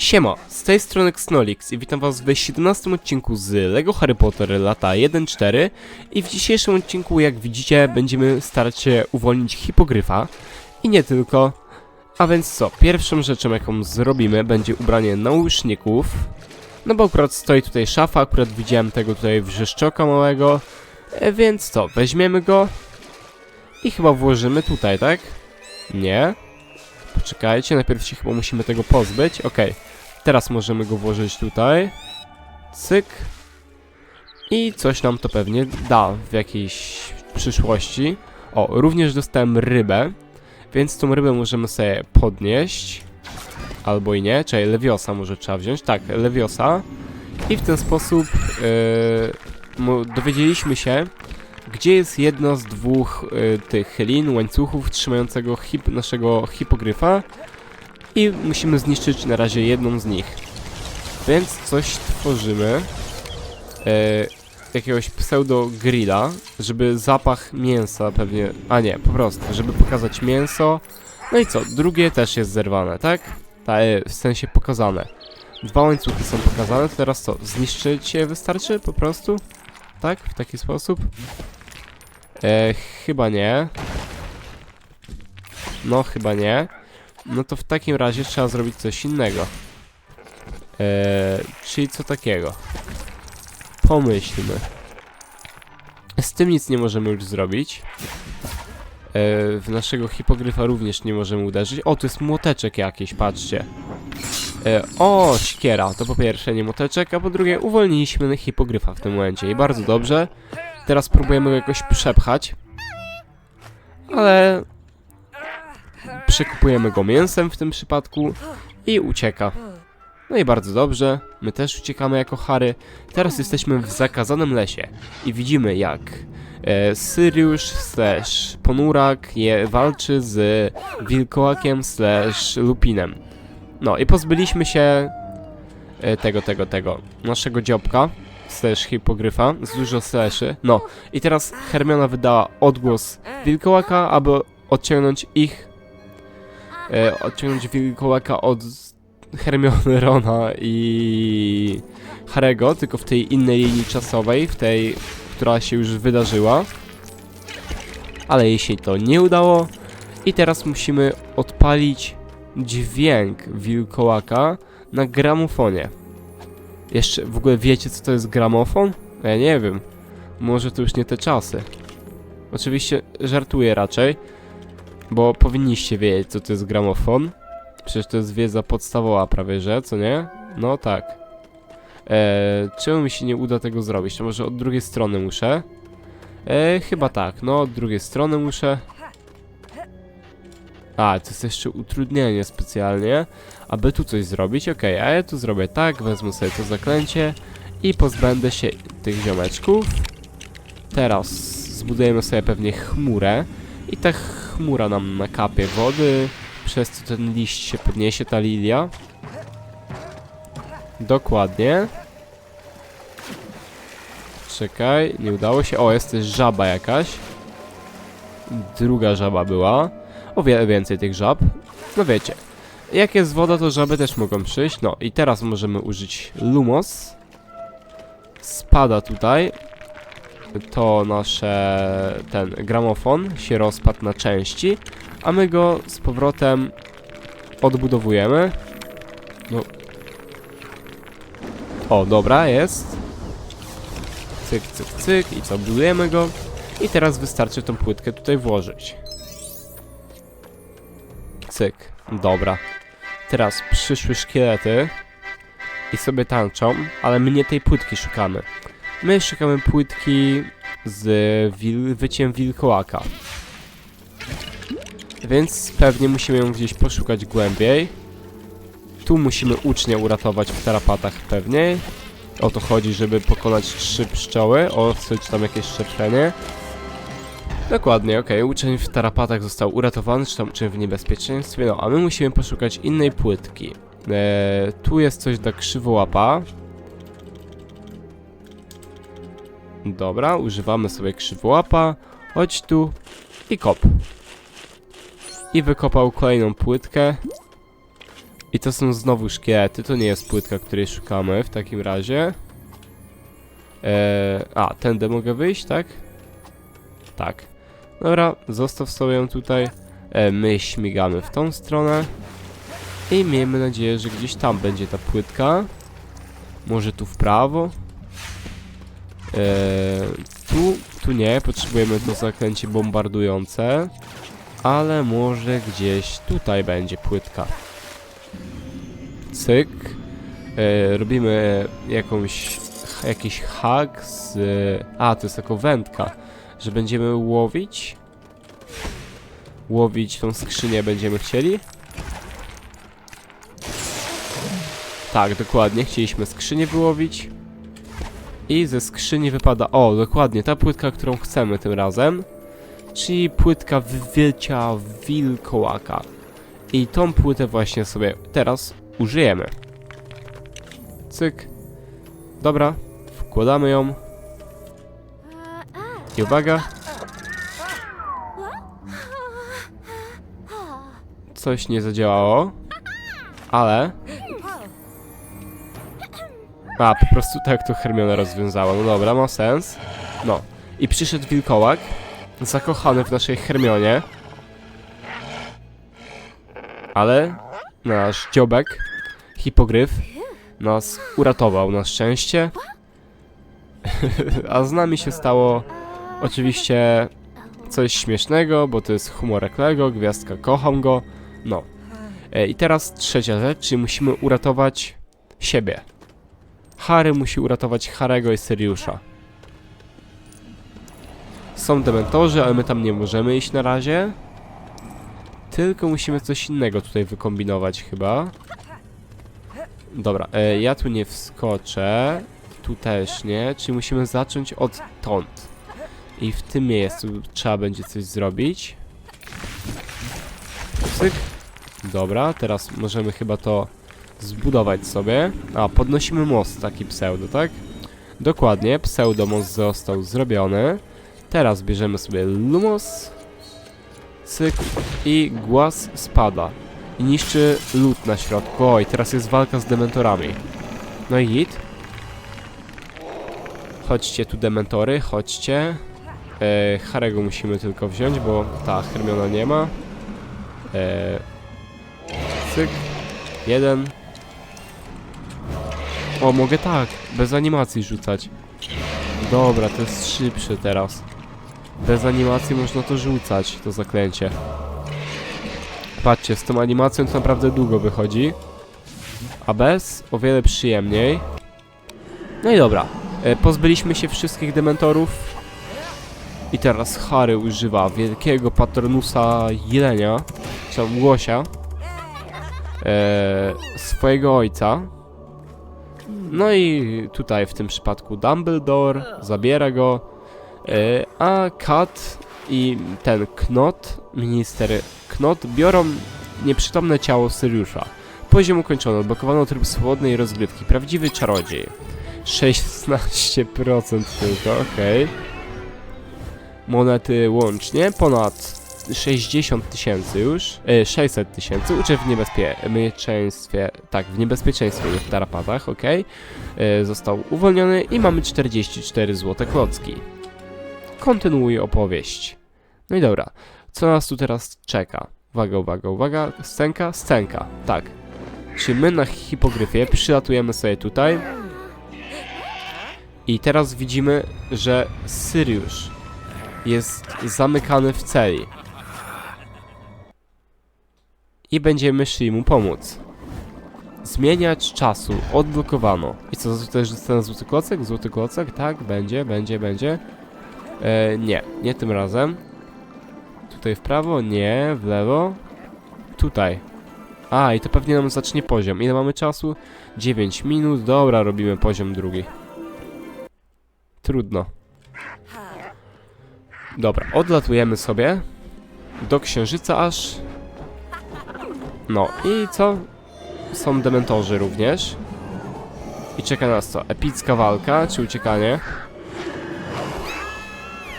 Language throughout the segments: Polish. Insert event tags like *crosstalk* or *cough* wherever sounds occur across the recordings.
Siema, z tej strony Xnolix i witam was w 17 odcinku z LEGO Harry Potter lata 1.4 i w dzisiejszym odcinku, jak widzicie, będziemy starać się uwolnić hipogryfa i nie tylko. A więc co, pierwszą rzeczą jaką zrobimy będzie ubranie nauszników, no bo akurat stoi tutaj szafa, akurat widziałem tego tutaj wrzeszczoka małego, e, więc co, weźmiemy go i chyba włożymy tutaj, tak? Nie? Poczekajcie, najpierw się chyba musimy tego pozbyć. Okej, teraz możemy go włożyć tutaj. Cyk. I coś nam to pewnie da w jakiejś przyszłości. O, również dostałem rybę, więc tą rybę możemy sobie podnieść. Albo i nie, czyli lewiosa może trzeba wziąć. Tak, lewiosa. I w ten sposób yy, dowiedzieliśmy się, gdzie jest jedno z dwóch y, tych lin, łańcuchów trzymającego hip, naszego hipogryfa i musimy zniszczyć na razie jedną z nich. Więc coś tworzymy, e, jakiegoś pseudo grilla, żeby zapach mięsa pewnie, a nie, po prostu, żeby pokazać mięso. No i co, drugie też jest zerwane, tak? Ta, e, w sensie pokazane. Dwa łańcuchy są pokazane, teraz co, zniszczyć je wystarczy po prostu? Tak? W taki sposób? E, chyba nie. No, chyba nie. No to w takim razie trzeba zrobić coś innego. E, czyli co takiego? Pomyślmy. Z tym nic nie możemy już zrobić. E, w naszego hipogryfa również nie możemy uderzyć. O, to jest młoteczek jakiś, patrzcie. E, o, siekiera. To po pierwsze nie młoteczek, a po drugie uwolniliśmy hipogryfa w tym momencie. I bardzo dobrze. Teraz próbujemy go jakoś przepchać. Ale... Przekupujemy go mięsem w tym przypadku i ucieka. No i bardzo dobrze, my też uciekamy jako Harry. Teraz jesteśmy w zakazanym lesie i widzimy jak e, Syriusz slash Ponurak je walczy z Wilkołakiem slash Lupinem. No i pozbyliśmy się e, tego, tego, tego, naszego dziobka slash hipogryfa z dużo slashy. No i teraz Hermiona wydała odgłos Wilkołaka, aby odciągnąć ich e, odciągnąć Wilkołaka od Hermiony, Rona i Harego, tylko w tej innej linii czasowej, w tej, która się już wydarzyła. Ale jej się to nie udało. I teraz musimy odpalić dźwięk wilkołaka na gramofonie. Jeszcze w ogóle wiecie co to jest gramofon? Ja nie wiem. Może to już nie te czasy. Oczywiście żartuję raczej, bo powinniście wiedzieć co to jest gramofon. Przecież to jest wiedza podstawowa prawie, że, co nie? No tak. Eee, czemu mi się nie uda tego zrobić? To może od drugiej strony muszę? Eee, chyba tak, no od drugiej strony muszę. A, to jest jeszcze utrudnienie specjalnie, aby tu coś zrobić. Okej, a ja tu zrobię tak, wezmę sobie to zaklęcie i pozbędę się tych ziomeczków. Teraz zbudujemy sobie pewnie chmurę i ta chmura nam nakapie wody, przez co ten liść się podniesie, ta lilia. Dokładnie. Czekaj, nie udało się. O, jest też żaba jakaś. Druga żaba była. O wiele więcej tych żab. No wiecie. Jak jest woda, to żaby też mogą przyjść. No i teraz możemy użyć Lumos. Spada tutaj. To nasze... ten gramofon się rozpadł na części. A my go z powrotem odbudowujemy. No. O, dobra, jest. Cyk, cyk, cyk. I co, budujemy go. I teraz wystarczy tą płytkę tutaj włożyć. Cyk. Dobra. Teraz przyszły szkielety i sobie tańczą, ale my nie tej płytki szukamy. My szukamy płytki z wil wyciem wilkołaka. Więc pewnie musimy ją gdzieś poszukać głębiej. Tu musimy ucznia uratować w tarapatach pewnie. O to chodzi, żeby pokonać trzy pszczoły. O, czy tam jakieś szczepienie. Dokładnie, okej. Uczeń w tarapatach został uratowany, czy tam uczeń w niebezpieczeństwie. No, a my musimy poszukać innej płytki. Eee, tu jest coś dla krzywołapa. Dobra, używamy sobie krzywołapa. Chodź tu i kop. I wykopał kolejną płytkę. I to są znowu szkielety, to nie jest płytka, której szukamy w takim razie. Eee, a, tędy mogę wyjść, tak? Tak. Dobra, zostaw sobie ją tutaj. E, my śmigamy w tą stronę. I miejmy nadzieję, że gdzieś tam będzie ta płytka. Może tu w prawo. Eee, tu, tu nie, potrzebujemy to zaklęcie bombardujące. Ale może gdzieś tutaj będzie płytka. Cyk. E, robimy jakąś, jakiś hak z... A, to jest jako wędka. Że będziemy łowić. Łowić tą skrzynię będziemy chcieli. Tak, dokładnie. Chcieliśmy skrzynię wyłowić. I ze skrzyni wypada... O, dokładnie, ta płytka, którą chcemy tym razem. Czyli płytka wywielcia wilkołaka. I tą płytę właśnie sobie teraz użyjemy. Cyk. Dobra, wkładamy ją. I uwaga. Coś nie zadziałało. Ale... A, po prostu tak to Hermiona rozwiązała. No dobra, ma sens. No. I przyszedł wilkołak. Zakochany w naszej Hermionie. Ale nasz dziobek, hipogryf, nas uratował na szczęście. *laughs* A z nami się stało oczywiście coś śmiesznego, bo to jest humorek Lego, gwiazdka kocham go. No. E, I teraz trzecia rzecz, czyli musimy uratować siebie. Harry musi uratować Harego i Syriusza. Są dementorzy, ale my tam nie możemy iść na razie. Tylko musimy coś innego tutaj wykombinować chyba. Dobra, e, ja tu nie wskoczę. Tu też nie, czyli musimy zacząć odtąd. I w tym miejscu trzeba będzie coś zrobić. Cyk. Dobra, teraz możemy chyba to zbudować sobie. A, podnosimy most, taki pseudo, tak? Dokładnie, pseudomost został zrobiony. Teraz bierzemy sobie Lumos. Cyk. I głaz spada. I niszczy lód na środku. Oj, teraz jest walka z dementorami. No i git. Chodźcie tu dementory, chodźcie. E, Harego musimy tylko wziąć, bo ta Hermiona nie ma. E, cyk. Jeden. O, mogę tak, bez animacji rzucać. Dobra, to jest szybsze teraz. Bez animacji można to rzucać, to zaklęcie. Patrzcie, z tą animacją to naprawdę długo wychodzi. A bez o wiele przyjemniej. No i dobra. E, pozbyliśmy się wszystkich dementorów. I teraz Harry używa wielkiego patronusa jelenia, czy łosia, e, swojego ojca. No i tutaj w tym przypadku Dumbledore zabiera go, e, a Kat i ten Knot, minister Knot, biorą nieprzytomne ciało Syriusza. Poziom ukończony, odblokowano tryb swobodnej rozgrywki. Prawdziwy czarodziej. 16% tylko, okej. Monety łącznie, ponad 60 tysięcy już, e, 600 tysięcy, uczę w niebezpieczeństwie, tak, w niebezpieczeństwie, nie w tarapatach, ok. E, został uwolniony i mamy 44 złote klocki. Kontynuuję opowieść. No i dobra, co nas tu teraz czeka? Uwaga, uwaga, uwaga, scenka, scenka, tak. Czy my na hipogryfie przylatujemy sobie tutaj i teraz widzimy, że Syriusz jest zamykany w celi. I będziemy szli mu pomóc. Zmieniać czasu. Odblokowano. I co, to też dostanę złoty klocek? Złoty klocek? Tak, będzie, będzie, będzie. E, nie, nie tym razem. Tutaj w prawo? Nie, w lewo. Tutaj. A, i to pewnie nam zacznie poziom. Ile mamy czasu? 9 minut. Dobra, robimy poziom drugi. Trudno. Dobra, odlatujemy sobie do księżyca aż. No i co? Są dementorzy również. I czeka nas co? Epicka walka, czy uciekanie?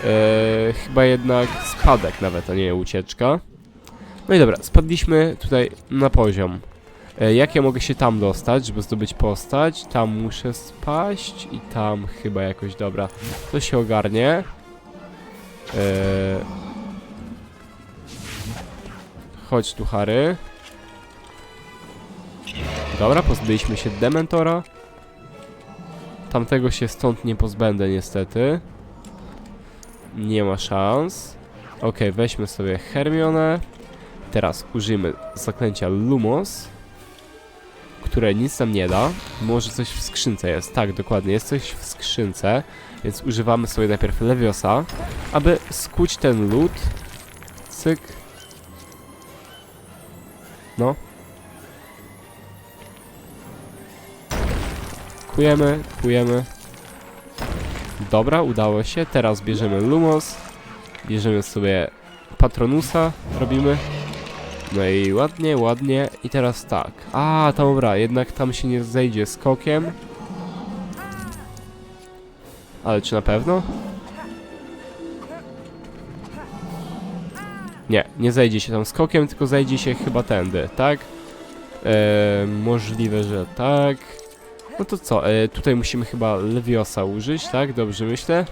Eee, chyba jednak spadek nawet, a nie ucieczka. No i dobra, spadliśmy tutaj na poziom. E, jak ja mogę się tam dostać, żeby zdobyć postać? Tam muszę spaść i tam chyba jakoś, dobra. To się ogarnie. E, chodź tu, Harry. Dobra, pozbyliśmy się Dementora. Tamtego się stąd nie pozbędę niestety. Nie ma szans. Ok, weźmy sobie Hermionę. Teraz użyjmy zaklęcia Lumos, które nic nam nie da. Może coś w skrzynce jest. Tak, dokładnie, jest coś w skrzynce. Więc używamy sobie najpierw Leviosa, aby skuć ten lód. Cyk. No. Kujemy, kujemy. Dobra, udało się. Teraz bierzemy Lumos. Bierzemy sobie Patronusa. Robimy. No i ładnie, ładnie. I teraz tak. A, dobra, jednak tam się nie zejdzie skokiem. Ale czy na pewno? Nie, nie zejdzie się tam skokiem, tylko zejdzie się chyba tędy, tak? Eee, możliwe, że tak. No to co, e, tutaj musimy chyba Leviosa użyć, tak? Dobrze myślę?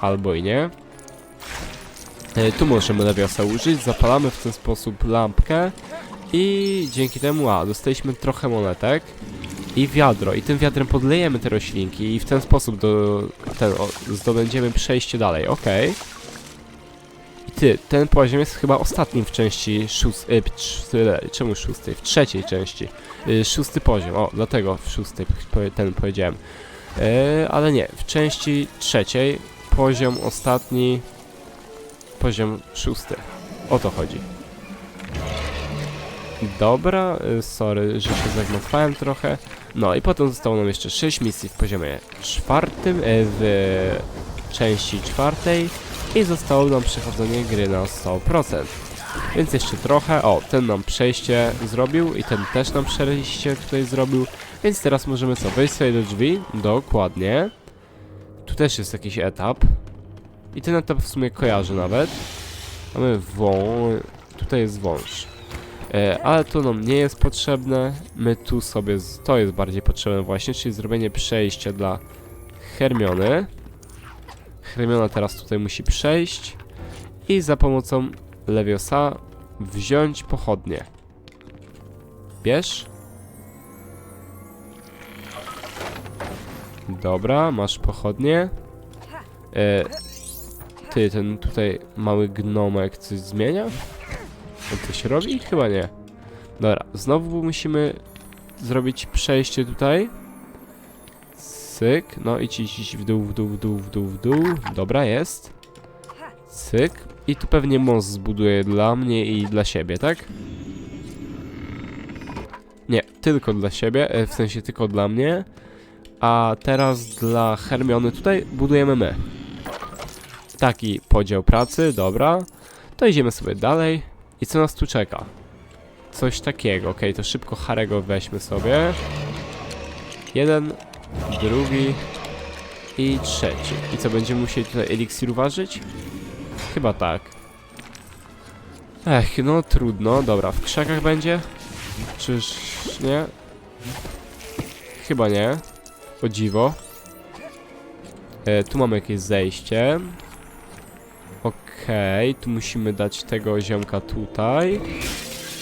Albo i nie. E, tu możemy Leviosa użyć, zapalamy w ten sposób lampkę i dzięki temu, a, dostaliśmy trochę monetek i wiadro. I tym wiadrem podlejemy te roślinki i w ten sposób do, ten, o, zdobędziemy przejście dalej, okej. I ty, ten poziom jest chyba ostatnim w części szóstej, e, cz- czemu szóstej? W trzeciej części. Y, szósty poziom, o, dlatego w szóstej ten powiedziałem. E, ale nie, w części trzeciej poziom ostatni, poziom szósty. O to chodzi. Dobra, y, sorry, że się zagmatwałem trochę. No i potem zostało nam jeszcze 6 misji w poziomie czwartym, e, w części czwartej i zostało nam przechodzenie gry na 100%. Więc jeszcze trochę. O, ten nam przejście zrobił i ten też nam przejście tutaj zrobił. Więc teraz możemy co, wejść sobie do drzwi. Dokładnie. Tu też jest jakiś etap. I ten etap w sumie kojarzę nawet. Mamy wą... Tutaj jest wąż. E, ale to nam nie jest potrzebne. My tu sobie... To jest bardziej potrzebne właśnie, czyli zrobienie przejścia dla Hermiony. Hermiona teraz tutaj musi przejść. I za pomocą Leviosa wziąć pochodnie. Bierz. Dobra, masz pochodnie. E, ty, ten tutaj mały gnomek coś zmienia? On coś robi? Chyba nie. Dobra, znowu musimy zrobić przejście tutaj. Cyk, no i ciś w dół, w dół, w dół, w dół, w dół. Dobra, jest. Cyk. I tu pewnie most zbuduję dla mnie i dla siebie, tak? Nie, tylko dla siebie, e, w sensie tylko dla mnie. A teraz dla Hermiony tutaj budujemy my. Taki podział pracy, dobra. To idziemy sobie dalej. I co nas tu czeka? Coś takiego, okej, to szybko Harego weźmy sobie. Jeden, drugi i trzeci. I co, będziemy musieli tutaj eliksir uważać? Chyba tak. Ech, no trudno. Dobra, w krzakach będzie? Czyż nie? Chyba nie. O dziwo. E, tu mamy jakieś zejście. Okej, tu musimy dać tego ziomka tutaj.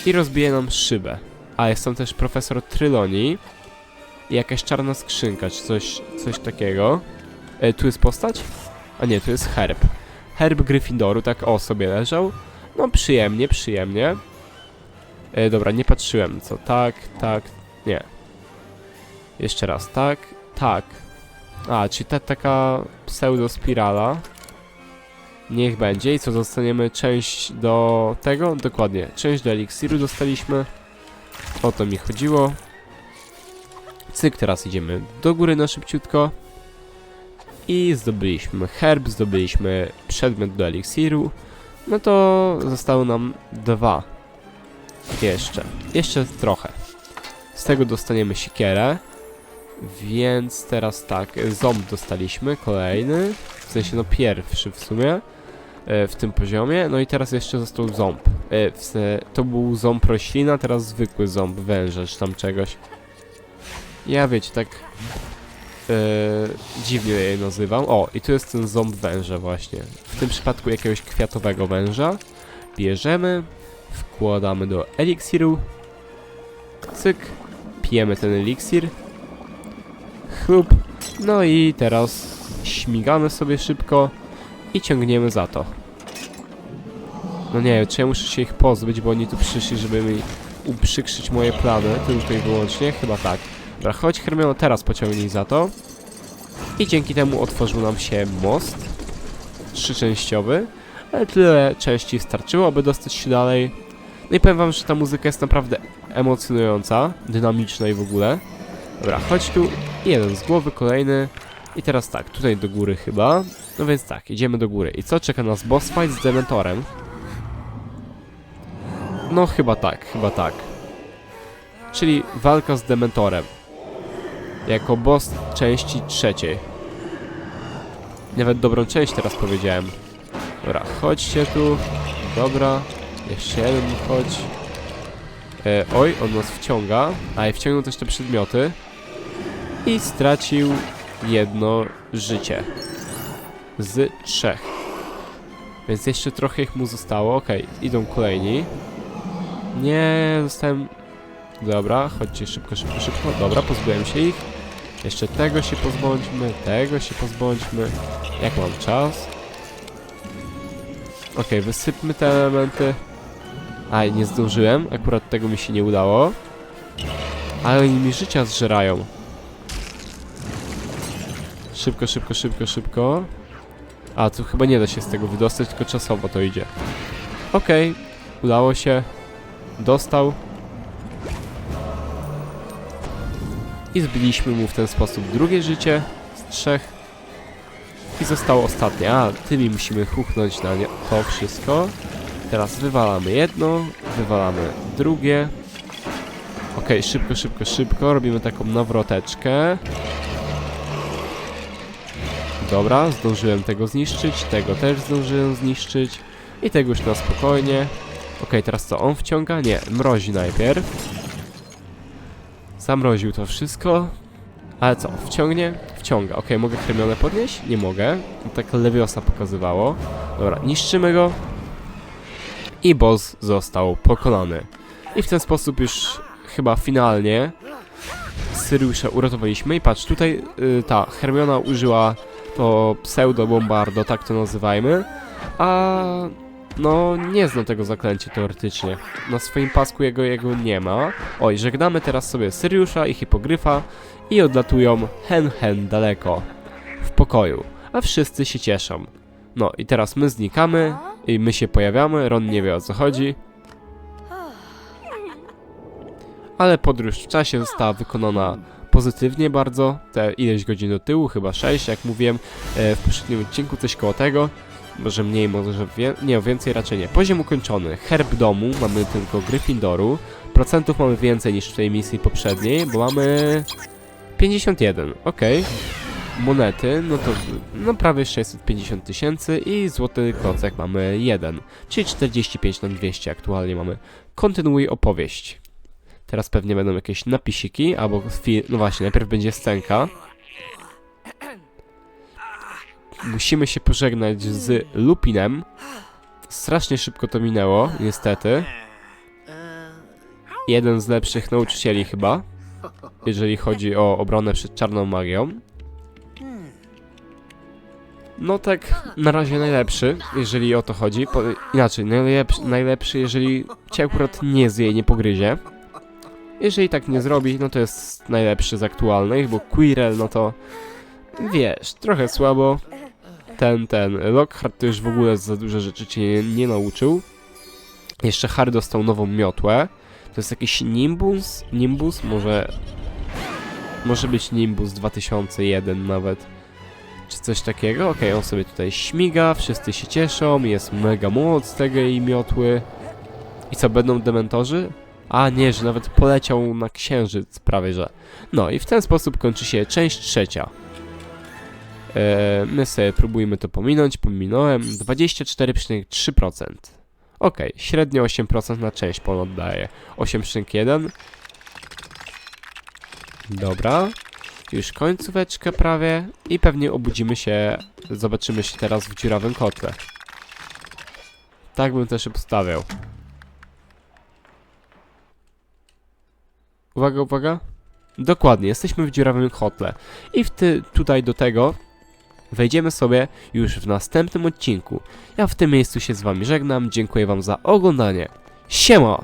I rozbije nam szybę. A, jest tam też profesor Trylonii. Jakaś czarna skrzynka, czy coś, coś takiego. E, tu jest postać? A nie, tu jest herb. Herb Gryffindoru, tak o sobie leżał. No przyjemnie, przyjemnie. E, dobra, nie patrzyłem, co? Tak, tak, nie. Jeszcze raz, tak, tak. A, czyli ta taka pseudo-spirala. Niech będzie. I co, dostaniemy część do tego? Dokładnie, część do eliksiru dostaliśmy. O to mi chodziło. Cyk, teraz idziemy do góry na szybciutko. I zdobyliśmy herb, zdobyliśmy przedmiot do eliksiru. No to zostały nam dwa. Jeszcze. Jeszcze trochę. Z tego dostaniemy siekierę. Więc teraz tak, ząb dostaliśmy, kolejny. W sensie no pierwszy w sumie. e, w tym poziomie. No i teraz jeszcze został ząb. E, to był ząb roślina, teraz zwykły ząb węża czy tam czegoś. Ja wiecie, tak e, dziwnie je nazywam. O, i tu jest ten ząb węża właśnie. W tym przypadku jakiegoś kwiatowego węża. Bierzemy, wkładamy do eliksiru. Cyk, pijemy ten eliksir. Chlup. No i teraz śmigamy sobie szybko i ciągniemy za to. No nie czy ja muszę się ich pozbyć, bo oni tu przyszli, żeby mi uprzykrzyć moje plany, tylko i wyłącznie, chyba tak. Dobra, chodź Hermiono, teraz pociągnij za to. I dzięki temu otworzył nam się most trzyczęściowy, ale tyle części starczyło, aby dostać się dalej. No i powiem wam, że ta muzyka jest naprawdę emocjonująca, dynamiczna i w ogóle. Dobra, chodź tu. Jeden z głowy, kolejny. I teraz tak, tutaj do góry chyba. No więc tak, idziemy do góry. I co czeka nas? Boss fight z Dementorem. No chyba tak, chyba tak. Czyli walka z Dementorem. Jako boss części trzeciej. Nawet dobrą część teraz powiedziałem. Dobra, chodźcie tu. Dobra. Jeszcze jeden chodź. E, oj, on nas wciąga. A i wciągnął też te przedmioty. I stracił jedno życie. Z trzech. Więc jeszcze trochę ich mu zostało. Okej, idą kolejni. Nie, zostałem... Dobra, chodźcie szybko, szybko, szybko. Dobra, pozbyłem się ich. Jeszcze tego się pozbądźmy, tego się pozbądźmy. Jak mam czas? Okej, wysypmy te elementy. Aj, nie zdążyłem. Akurat tego mi się nie udało. Ale oni mi życia zżerają. Szybko, szybko, szybko, szybko. A, tu chyba nie da się z tego wydostać, tylko czasowo to idzie. Okej, udało się. Dostał. I zbiliśmy mu w ten sposób drugie życie z trzech. I zostało ostatnie. A, tymi musimy huchnąć na nie to wszystko. Teraz wywalamy jedno, wywalamy drugie. Okej, szybko, szybko, szybko. Robimy taką nawroteczkę. Dobra, zdążyłem tego zniszczyć, tego też zdążyłem zniszczyć. I tego już na spokojnie. Okej, teraz co, on wciąga? Nie, mrozi najpierw. Zamroził to wszystko. Ale co, wciągnie? Wciąga. Okej, mogę Hermionę podnieść? Nie mogę. Tak lewiosa pokazywało. Dobra, niszczymy go. I boss został pokonany. I w ten sposób już chyba finalnie Syriusza uratowaliśmy. I patrz, tutaj y, ta Hermiona użyła to pseudo-bombardo, tak to nazywajmy. A no nie znam tego zaklęcia teoretycznie. Na swoim pasku jego jego nie ma. Oj, żegnamy teraz sobie Syriusza i Hipogryfa i odlatują hen hen daleko. W pokoju. A wszyscy się cieszą. No i teraz my znikamy i my się pojawiamy, Ron nie wie o co chodzi. Ale podróż w czasie została wykonana pozytywnie bardzo, te ileś godzin do tyłu, chyba 6, jak mówiłem e, w poprzednim odcinku, coś koło tego. Może mniej, może wie nie, więcej raczej nie. Poziom ukończony. Herb domu, mamy tylko Gryffindoru. Procentów mamy więcej niż w tej misji poprzedniej, bo mamy 51, ok. Monety, no to no prawie 650 tysięcy i złoty klocek mamy 1, czyli 45 na 200 aktualnie mamy. Kontynuuj opowieść. Teraz pewnie będą jakieś napisiki, albo no właśnie, najpierw będzie scenka. Musimy się pożegnać z Lupinem. Strasznie szybko to minęło, niestety. Jeden z lepszych nauczycieli chyba, jeżeli chodzi o obronę przed czarną magią. No tak, na razie najlepszy, jeżeli o to chodzi. Po, inaczej, najlepszy, najlepszy, jeżeli cię akurat nie zje, nie pogryzie. Jeżeli tak nie zrobi, no to jest najlepszy z aktualnych, bo Quirrell, no to wiesz, trochę słabo. Ten, ten, Lockhart to już w ogóle za dużo rzeczy cię nie, nie nauczył. Jeszcze Harry dostał nową miotłę. To jest jakiś Nimbus? Nimbus? Może... Może być Nimbus 2001 nawet. Czy coś takiego? Okej, on sobie tutaj śmiga, wszyscy się cieszą, jest mega moc tego jej miotły. I co, będą dementorzy? A nie, że nawet poleciał na księżyc prawie, że. No i w ten sposób kończy się część trzecia. E, my sobie próbujmy to pominąć, pominąłem 24,3%. Ok, średnio 8% na część pol oddaje. 8,1. Dobra. Już końcóweczkę prawie i pewnie obudzimy się, zobaczymy się teraz w dziurawym kotle. Tak bym też obstawiał. Uwaga, uwaga. Dokładnie, jesteśmy w dziurawym kotle. I w ty, tutaj do tego wejdziemy sobie już w następnym odcinku. Ja w tym miejscu się z wami żegnam, dziękuję wam za oglądanie. Siema!